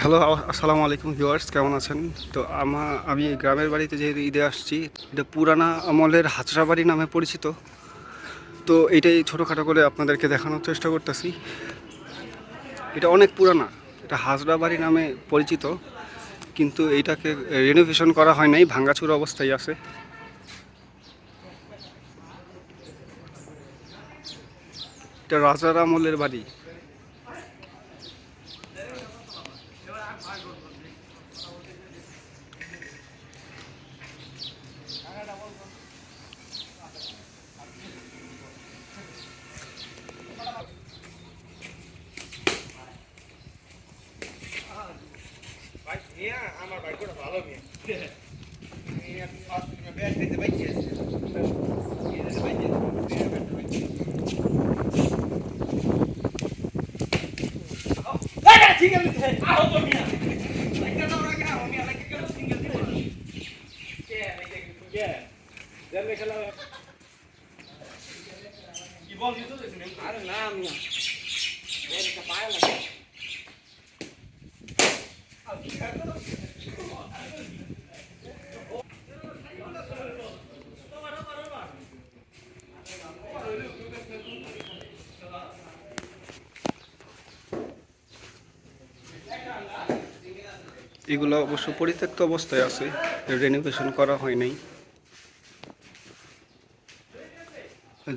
Hello আসসালামু আলাইকুম viewers, কেমন আছেন? তো আমা, আমি গ্রামের বাড়িতে যেহেতু ঈদে আসছি, এটা পুরানা আমলের হাজরা বাড়ি নামে পরিচিত। তো এটাই ছোটোখাটো করে আপনাদেরকে দেখানোর চেষ্টা করতেছি। এটা অনেক পুরানা, এটা হাজরা বাড়ি নামে পরিচিত, কিন্তু এইটাকে রেনোভেশন করা হয় নাই, ভাঙ্গাচুর অবস্থায় আছে। এটা রাজার আমলের বাড়ি ভাই মিয়া আমার ভাগ্যটা ভালো মিয়া তুমি ঠিক আছে আহ তো মিয়া লাগা না লাগা মিয়া লাগা কেন সিঙ্গেল দিব কে কে দেন খেলা কি বল দিতে আরে না। মিয়া একটা পায় লাগে এগুলো অবশ্য পরিত্যক্ত অবস্থায় আছে। রেনোভেশন করা হয় নাই।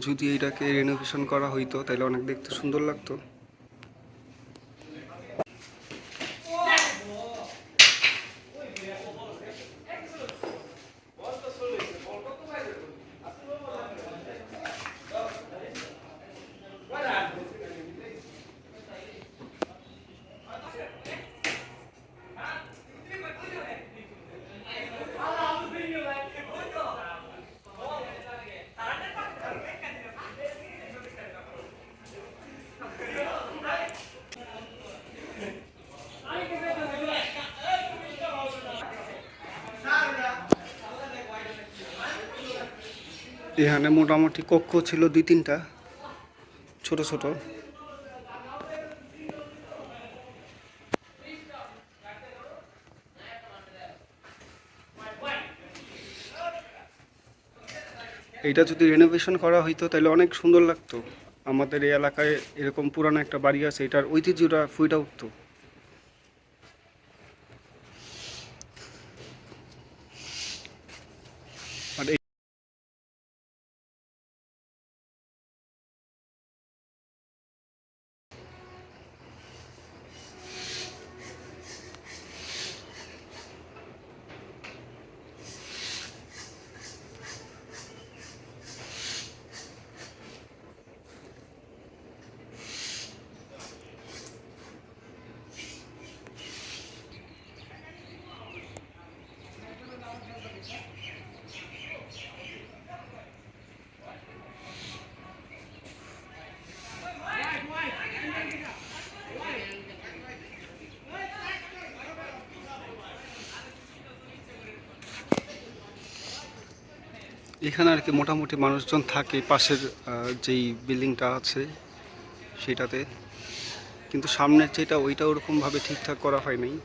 যদি এটাকে রেনোভেশন করা হইতো, তাহলে অনেক দেখতে সুন্দর লাগতো। এখানে মোটামুটি কক্ষ ছিল দুই তিনটা, ছোট ছোট। এটা যদি রেনোভেশন করা হইতো, তাহলে অনেক সুন্দর লাগতো। আমাদের এই এলাকায় এরকম পুরানো একটা বাড়ি আছে, এটার ঐতিহ্যটা ফুইটা উঠতো আর এই- এখানে আর কি মোটামুটি মানুষজন থাকে, পাশের যেই বিল্ডিংটা আছে সেটাতে। কিন্তু সামনের যেটা ওইটা ওরকমভাবে ঠিকঠাক করা হয় নাই।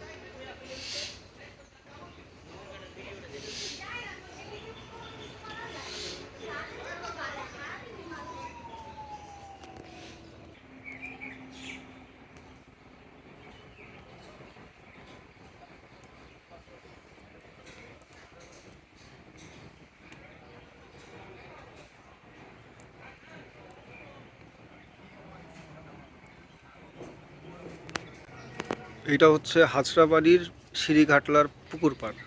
এটা হচ্ছে হাজরাবাড়ির সিঁড়িঘাটলার পুকুর পাড়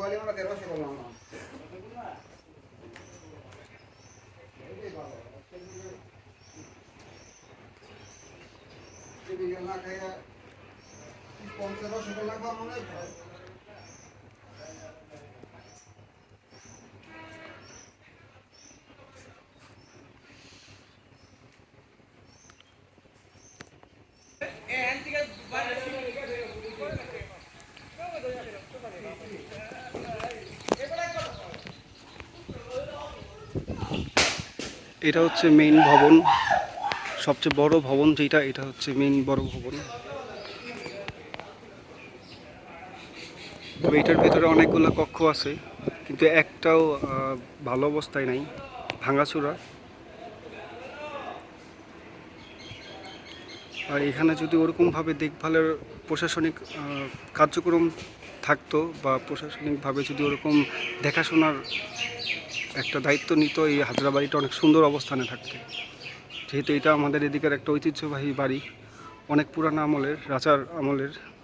লেগে গোয়ালি মারা তেরো বছর করলাম না খাইয়া পঞ্চাশ বছর লাগবে মনে হয়। এটা হচ্ছে মেইন ভবন। সবচেয়ে বড় ভবন যেটা, এটা হচ্ছে মেইন বড় ভবন। তবে এটার ভিতরে অনেকগুলো কক্ষ আছে, কিন্তু একটাও ভালো অবস্থায় নাই, ভাঙাচোরা। আর এখানে যদি ওরকমভাবে দেখভালের প্রশাসনিক কার্যক্রম থাকতো বা প্রশাসনিকভাবে যদি ওরকম দেখাশোনার একটা দায়িত্ব নিত এই হাজরা বাড়িটা অনেক সুন্দর অবস্থানে থাকতে। যেহেতু এটা আমাদের এদিকের একটা ঐতিহ্যবাহী বাড়ি, অনেক পুরানো আমলের, রাজার আমলের।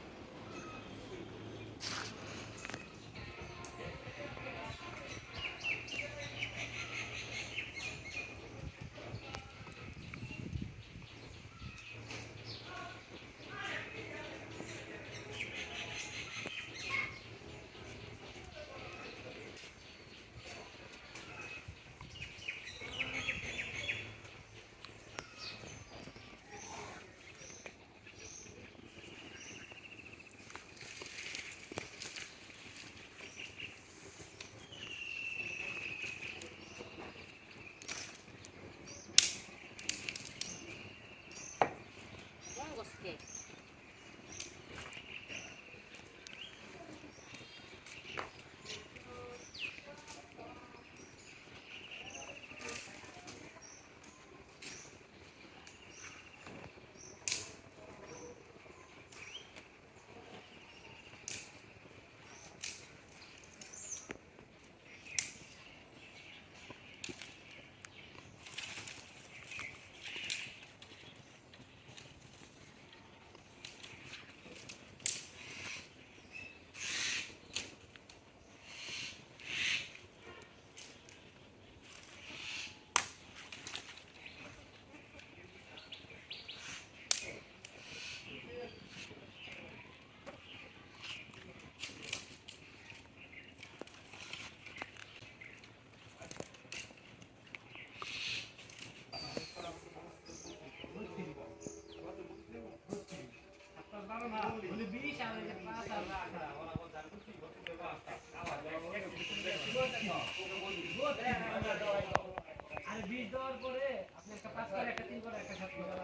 দেওয়ার পরে আপনি একটা পাঁচ করে একটা তিন করে একটা সাত করে।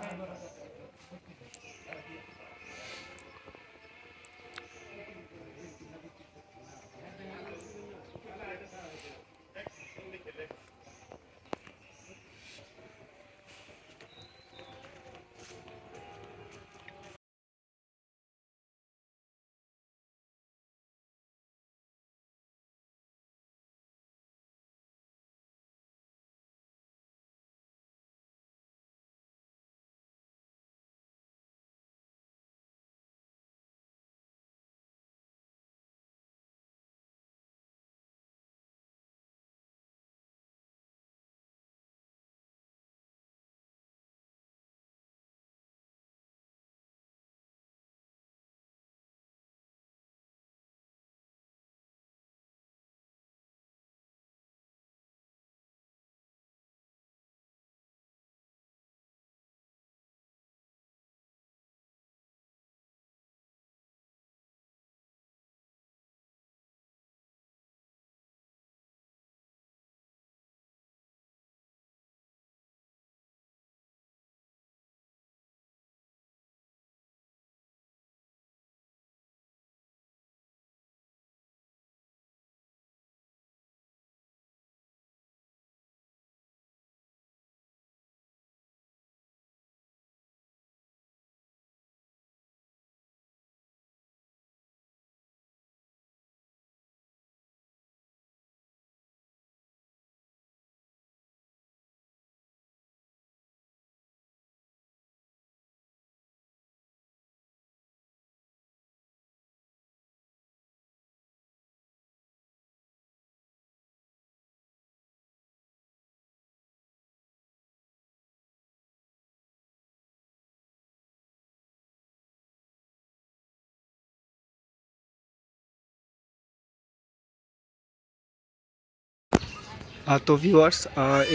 তো ভিউয়ার্স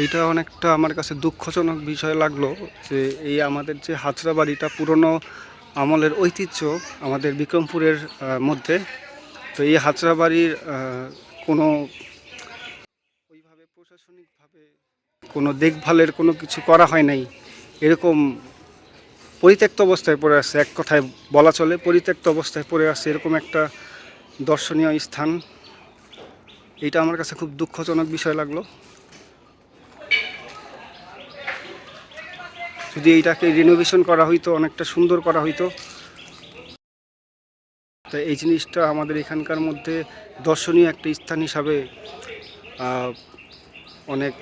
এইটা অনেকটা আমার কাছে দুঃখজনক বিষয় লাগল যে এই আমাদের যে হাজরা বাড়িটা পুরনো আমলের ঐতিহ্য আমাদের বিক্রমপুরের মধ্যে। তো এই হাজরা বাড়ির কোনো ওইভাবে প্রশাসনিকভাবে কোনো দেখভালের কোনো কিছু করা হয় নাই। এরকম পরিত্যক্ত অবস্থায় পড়ে আছে, এক কথায় বলা চলে, পরিত্যক্ত অবস্থায় পড়ে আছে এরকম একটা দর্শনীয় স্থান। এটা আমার কাছে খুব দুঃখজনক বিষয় লাগল। যদি এইটাকে রিনোভেশন করা হইতো, অনেকটা সুন্দর করা হইতো। তো এই জিনিসটা আমাদের এখানকার মধ্যে দর্শনীয় একটা স্থান হিসাবে অনেক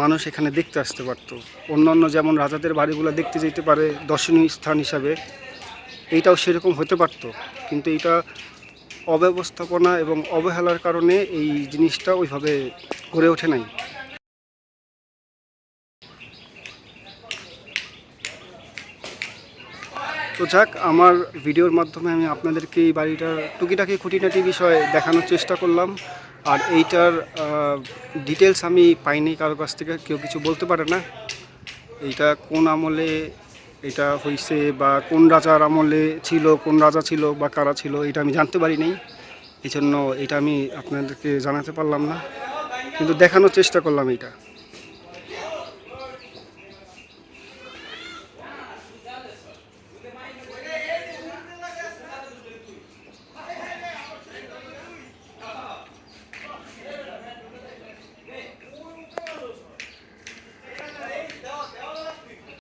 মানুষ এখানে দেখতে আসতে পারতো। অন্যান্য যেমন রাজাদের বাড়িগুলো দেখতে যেতে পারে, দর্শনীয় স্থান হিসাবে। এইটাও সেরকম হতে পারতো। কিন্তু এটা অব্যবস্থাপনা এবং অবহেলার কারণে এই জিনিসটা ওইভাবে গড়ে ওঠে নাই। তো যাক, আমার ভিডিওর মাধ্যমে আমি আপনাদেরকে এই বাড়িটার টুকিটাকি খুঁটিনাটি বিষয় দেখানোর চেষ্টা করলাম। আর এইটার ডিটেলস আমি পাইনি, কারও কাছ থেকে কেউ কিছু বলতে পারে না। এইটা কোন আমলে এটা হয়েছে বা কোন রাজার আমলে ছিল, কোন রাজা ছিল বা কারা ছিল, এটা আমি জানতে পারি নাই। এই জন্য এটা আমি আপনাদেরকে জানাতে পারলাম না, কিন্তু দেখানোর চেষ্টা করলাম এইটা